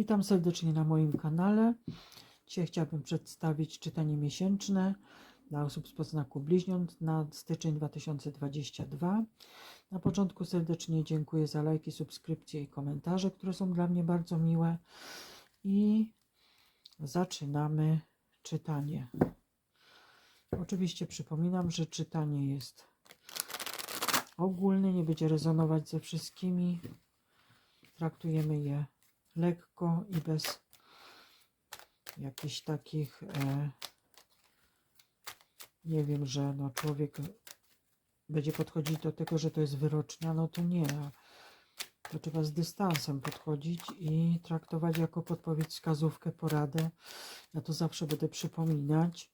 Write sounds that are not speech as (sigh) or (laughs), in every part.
Witam serdecznie na moim kanale. Dzisiaj chciałabym przedstawić czytanie miesięczne dla osób z podznaku bliźniąt na styczeń 2022. Na początku serdecznie dziękuję za lajki, subskrypcje i komentarze, które są dla mnie bardzo miłe. I zaczynamy czytanie. Oczywiście przypominam, że czytanie jest ogólne, nie będzie rezonować ze wszystkimi. Traktujemy je lekko i bez jakichś takich, e, nie wiem, że no człowiek będzie podchodzić do tego, że to jest wyrocznia, no to nie. To trzeba z dystansem podchodzić i traktować jako podpowiedź, wskazówkę, poradę. Ja to zawsze będę przypominać.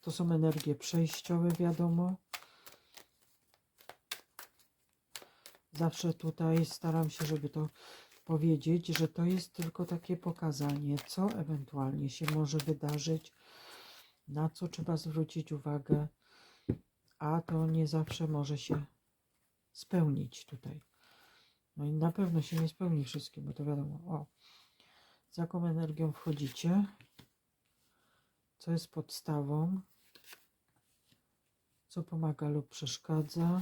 To są energie przejściowe, wiadomo. Zawsze tutaj staram się, żeby to powiedzieć, że to jest tylko takie pokazanie, co ewentualnie się może wydarzyć, na co trzeba zwrócić uwagę, a to nie zawsze może się spełnić tutaj. No i na pewno się nie spełni wszystkim, bo to wiadomo. O, z jaką energią wchodzicie, co jest podstawą, co pomaga lub przeszkadza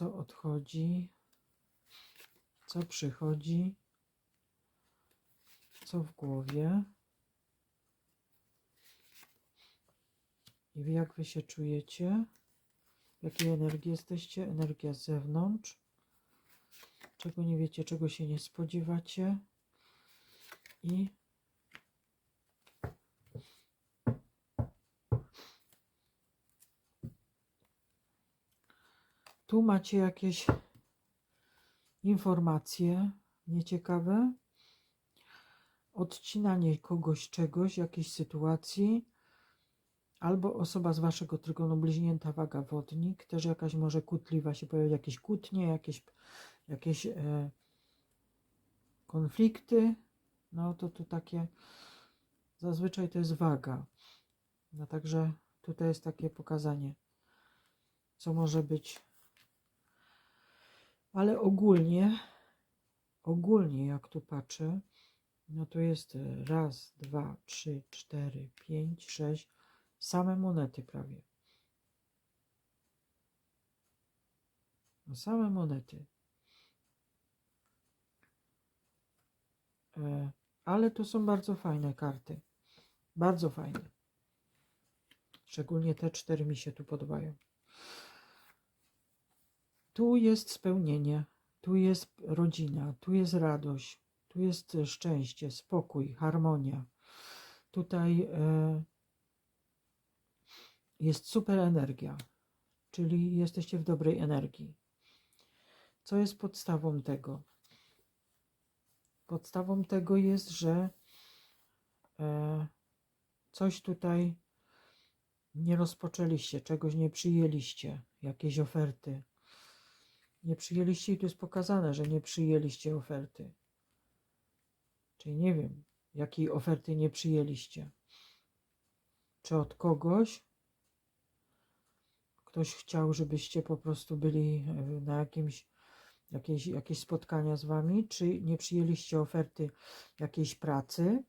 co odchodzi, co przychodzi, co w głowie i jak wy się czujecie, w jakiej energii jesteście, energia z zewnątrz, czego nie wiecie, czego się nie spodziewacie i Tu macie jakieś informacje nieciekawe, odcinanie kogoś czegoś, jakiejś sytuacji, albo osoba z waszego trygonu bliźnięta waga wodnik, też jakaś może kłótliwa się pojawić, jakieś kłótnie, jakieś, jakieś e, konflikty, no to tu takie, zazwyczaj to jest waga, no także tutaj jest takie pokazanie, co może być ale ogólnie, ogólnie jak tu patrzę, no to jest raz, dwa, trzy, cztery, pięć, sześć, same monety prawie. No same monety. E, ale to są bardzo fajne karty. Bardzo fajne. Szczególnie te cztery mi się tu podobają. Tu jest spełnienie, tu jest rodzina, tu jest radość, tu jest szczęście, spokój, harmonia. Tutaj e, jest super energia, czyli jesteście w dobrej energii. Co jest podstawą tego? Podstawą tego jest, że e, coś tutaj nie rozpoczęliście, czegoś nie przyjęliście, jakieś oferty nie przyjęliście i tu jest pokazane, że nie przyjęliście oferty. Czyli nie wiem, jakiej oferty nie przyjęliście. Czy od kogoś? Ktoś chciał, żebyście po prostu byli e, na jakimś, jakieś, jakieś spotkania z wami, czy nie przyjęliście oferty jakiejś pracy?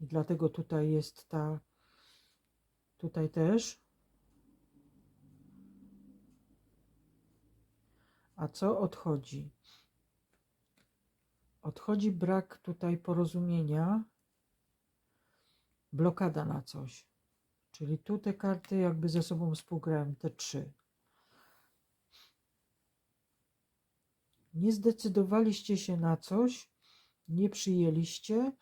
I dlatego tutaj jest ta, tutaj też A co odchodzi? Odchodzi brak tutaj porozumienia, blokada na coś. Czyli tu te karty jakby ze sobą współgrają, te trzy. Nie zdecydowaliście się na coś, nie przyjęliście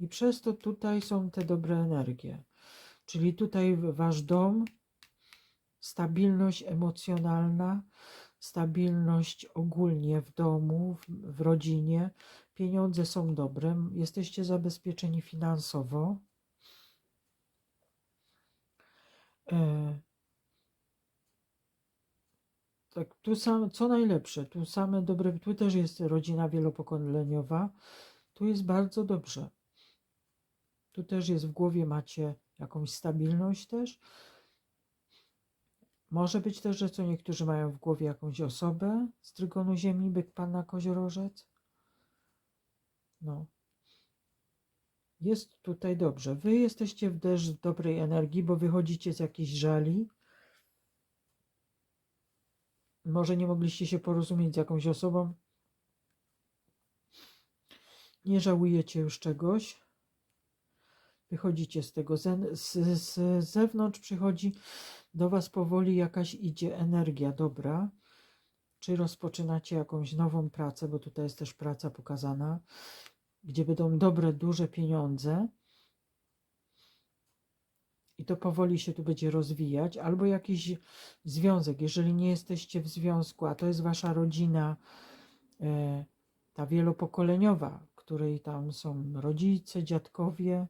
i przez to tutaj są te dobre energie. Czyli tutaj wasz dom, stabilność emocjonalna, stabilność ogólnie w domu, w, w rodzinie, pieniądze są dobre, jesteście zabezpieczeni finansowo. E, tak, tu sam, co najlepsze, tu same dobre, tu też jest rodzina wielopokoleniowa, tu jest bardzo dobrze. Tu też jest w głowie macie jakąś stabilność też Może być też, że co niektórzy mają w głowie jakąś osobę z trygonu ziemi, byk panna koziorożec. No. Jest tutaj dobrze. Wy jesteście w też dobrej energii, bo wychodzicie z jakiejś żali. Może nie mogliście się porozumieć z jakąś osobą. Nie żałujecie już czegoś. Wychodzicie z tego. Z, z, z zewnątrz przychodzi do Was powoli jakaś idzie energia dobra. Czy rozpoczynacie jakąś nową pracę, bo tutaj jest też praca pokazana, gdzie będą dobre, duże pieniądze. I to powoli się tu będzie rozwijać, albo jakiś związek. Jeżeli nie jesteście w związku, a to jest wasza rodzina, e, ta wielopokoleniowa, której tam są rodzice, dziadkowie,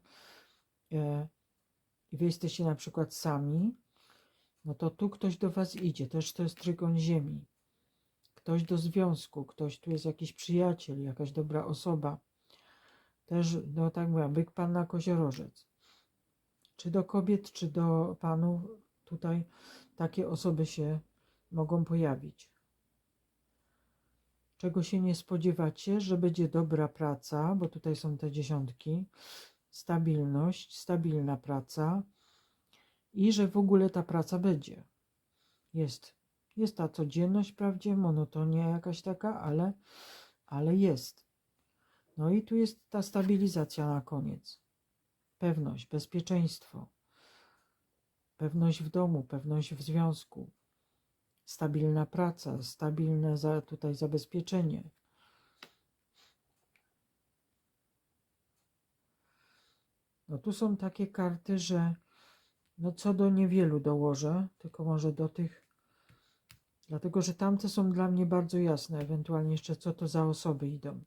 i wy jesteście na przykład sami, no to tu ktoś do was idzie. Też to jest trygon ziemi. Ktoś do związku, ktoś tu jest jakiś przyjaciel, jakaś dobra osoba. Też, no tak mówiłam, byk panna koziorożec. Czy do kobiet, czy do panów tutaj takie osoby się mogą pojawić. Czego się nie spodziewacie, że będzie dobra praca, bo tutaj są te dziesiątki, stabilność, stabilna praca i że w ogóle ta praca będzie. Jest, jest ta codzienność, wprawdzie monotonia jakaś taka, ale, ale jest. No i tu jest ta stabilizacja na koniec. Pewność, bezpieczeństwo, pewność w domu, pewność w związku, stabilna praca, stabilne za, tutaj zabezpieczenie. No tu są takie karty, że no co do niewielu dołożę, tylko może do tych, dlatego że tamte są dla mnie bardzo jasne, ewentualnie jeszcze co to za osoby idą.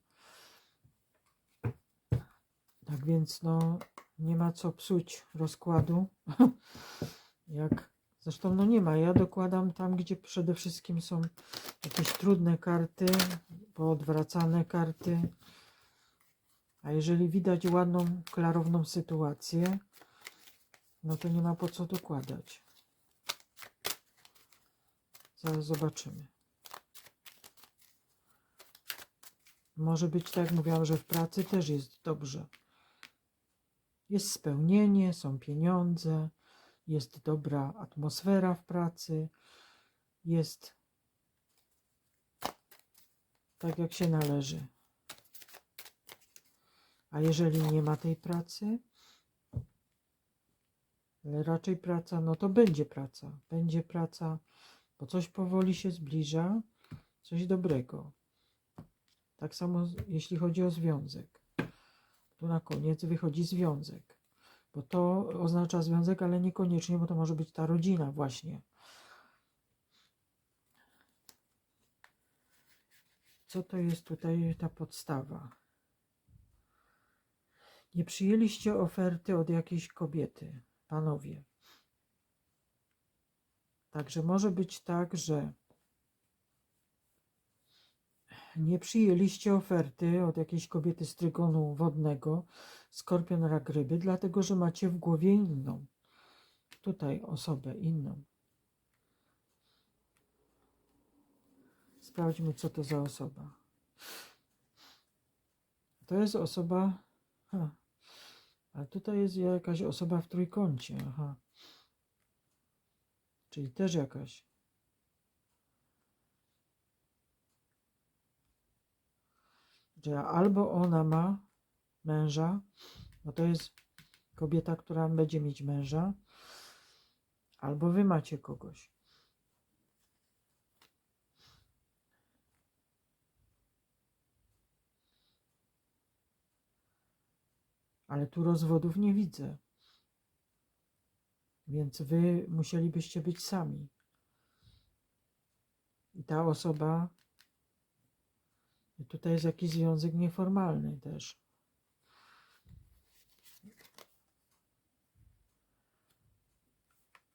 Tak więc no nie ma co psuć rozkładu. (laughs) Jak zresztą no nie ma. Ja dokładam tam, gdzie przede wszystkim są jakieś trudne karty, poodwracane karty. A jeżeli widać ładną, klarowną sytuację, no to nie ma po co dokładać. Zaraz zobaczymy. Może być tak, mówiłam, że w pracy też jest dobrze. Jest spełnienie, są pieniądze, jest dobra atmosfera w pracy, jest tak, jak się należy. A jeżeli nie ma tej pracy, ale raczej praca, no to będzie praca. Będzie praca, bo coś powoli się zbliża, coś dobrego. Tak samo jeśli chodzi o związek. Tu na koniec wychodzi związek, bo to oznacza związek, ale niekoniecznie, bo to może być ta rodzina właśnie. Co to jest tutaj ta podstawa? Nie przyjęliście oferty od jakiejś kobiety panowie. Także może być tak, że nie przyjęliście oferty od jakiejś kobiety z trygonu wodnego, skorpion, rak, ryby, dlatego że macie w głowie inną. Tutaj osobę inną. Sprawdźmy, co to za osoba. To jest osoba. Ha, a tutaj jest jakaś osoba w trójkącie. Aha. Czyli też jakaś. Że albo ona ma męża, bo to jest kobieta, która będzie mieć męża, albo wy macie kogoś. Ale tu rozwodów nie widzę. Więc wy musielibyście być sami. I ta osoba. Tutaj jest jakiś związek nieformalny też.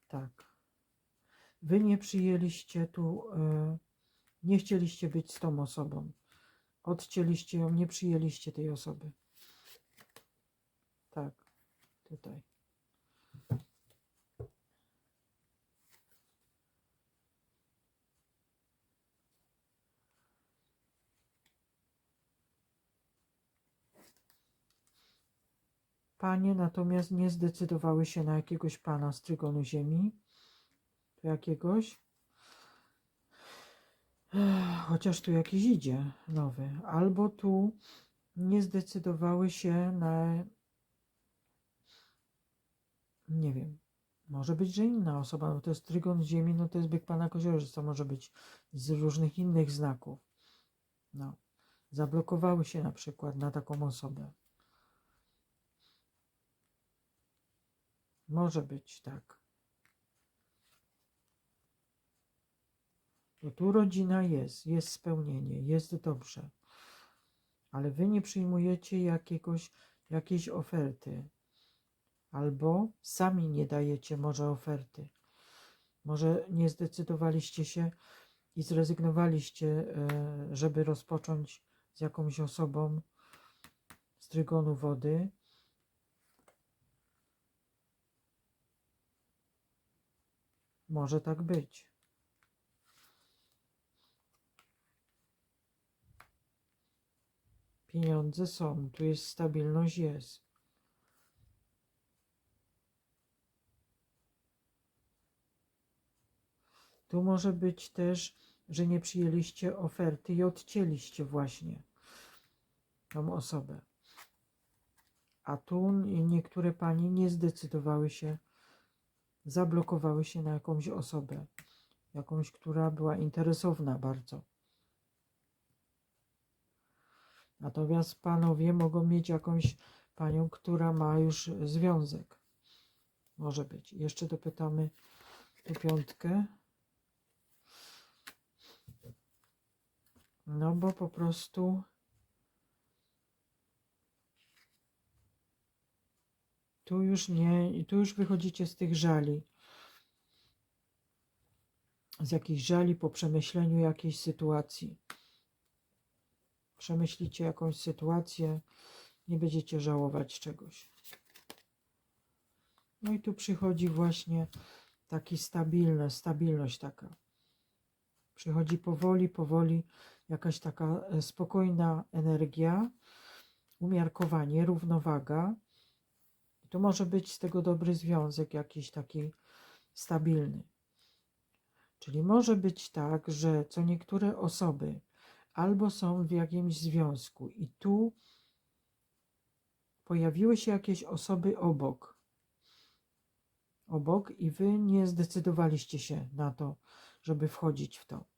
Tak. Wy nie przyjęliście tu, yy, nie chcieliście być z tą osobą. Odcięliście ją, nie przyjęliście tej osoby. Tak, tutaj. Panie natomiast nie zdecydowały się na jakiegoś pana z trygonu ziemi. Tu jakiegoś. Chociaż tu jakiś idzie nowy. Albo tu nie zdecydowały się na nie wiem. Może być, że inna osoba, no to jest trygon ziemi, no to jest byk pana koziorzyca, może być z różnych innych znaków. No. Zablokowały się na przykład na taką osobę. Może być tak. Bo tu rodzina jest, jest spełnienie, jest dobrze. Ale wy nie przyjmujecie jakiegoś, jakiejś oferty. Albo sami nie dajecie może oferty. Może nie zdecydowaliście się i zrezygnowaliście, e, żeby rozpocząć z jakąś osobą z trygonu wody. Może tak być. Pieniądze są, tu jest stabilność, jest. Tu może być też, że nie przyjęliście oferty i odcięliście właśnie tą osobę. A tu niektóre panie nie zdecydowały się, zablokowały się na jakąś osobę, jakąś, która była interesowna bardzo. Natomiast panowie mogą mieć jakąś panią, która ma już związek. Może być. Jeszcze dopytamy tu piątkę. No bo po prostu tu już nie, tu już wychodzicie z tych żali. Z jakichś żali po przemyśleniu jakiejś sytuacji. Przemyślicie jakąś sytuację, nie będziecie żałować czegoś. No i tu przychodzi właśnie taki stabilne, stabilność taka. Przychodzi powoli, powoli jakaś taka e, spokojna energia, umiarkowanie, równowaga. Tu może być z tego dobry związek, jakiś taki stabilny. Czyli może być tak, że co niektóre osoby albo są w jakimś związku i tu pojawiły się jakieś osoby obok. Obok i wy nie zdecydowaliście się na to, żeby wchodzić w to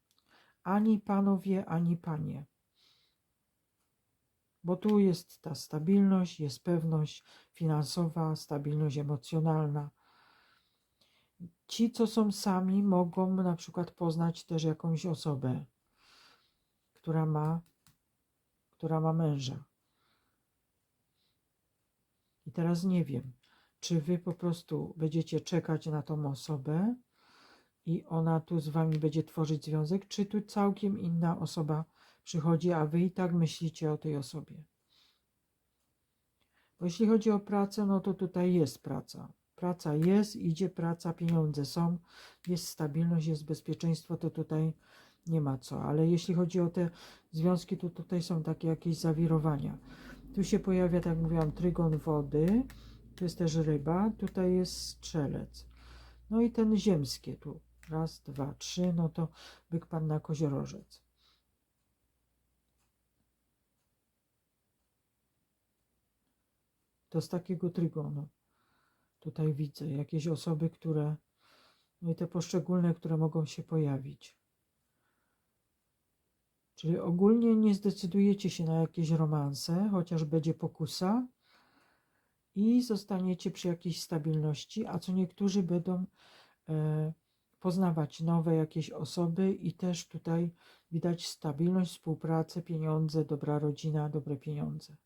ani panowie, ani panie. Bo tu jest ta stabilność, jest pewność finansowa, stabilność emocjonalna. Ci, co są sami, mogą na przykład poznać też jakąś osobę, która ma, która ma męża. I teraz nie wiem, czy wy po prostu będziecie czekać na tą osobę, i ona tu z wami będzie tworzyć związek, czy tu całkiem inna osoba przychodzi, a wy i tak myślicie o tej osobie. Bo jeśli chodzi o pracę, no to tutaj jest praca. Praca jest, idzie praca, pieniądze są, jest stabilność, jest bezpieczeństwo, to tutaj nie ma co. Ale jeśli chodzi o te związki, to tutaj są takie jakieś zawirowania. Tu się pojawia, tak jak mówiłam, trygon wody, tu jest też ryba, tutaj jest strzelec. No i ten ziemskie tu. Raz, dwa, trzy, no to byk pan na koziorożec. To z takiego trygonu. Tutaj widzę jakieś osoby, które, no i te poszczególne, które mogą się pojawić. Czyli ogólnie nie zdecydujecie się na jakieś romanse, chociaż będzie pokusa i zostaniecie przy jakiejś stabilności, a co niektórzy będą e, poznawać nowe jakieś osoby i też tutaj widać stabilność, współpracę, pieniądze, dobra rodzina, dobre pieniądze.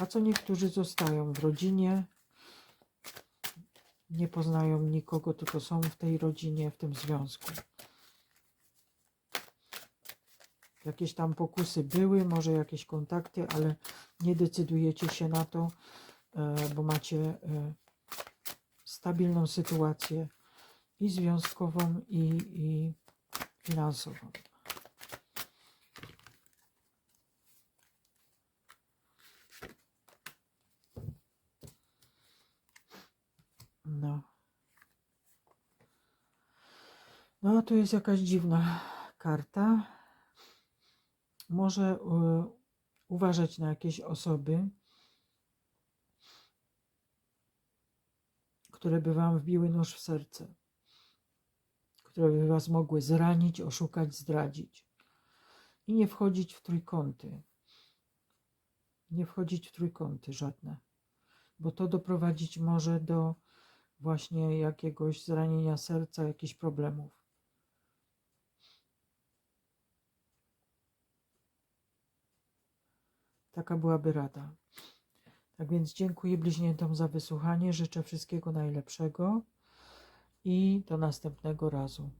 A co niektórzy zostają w rodzinie, nie poznają nikogo, tylko są w tej rodzinie, w tym związku. Jakieś tam pokusy były, może jakieś kontakty, ale nie decydujecie się na to, E, bo macie e, stabilną sytuację i związkową, i, i finansową. No. No, tu jest jakaś dziwna karta. Może y, uważać na jakieś osoby, które by wam wbiły nóż w serce, które by was mogły zranić, oszukać, zdradzić. I nie wchodzić w trójkąty. Nie wchodzić w trójkąty żadne, bo to doprowadzić może do właśnie jakiegoś zranienia serca, jakichś problemów. Taka byłaby rada. Tak więc dziękuję bliźniętom za wysłuchanie, życzę wszystkiego najlepszego i do następnego razu.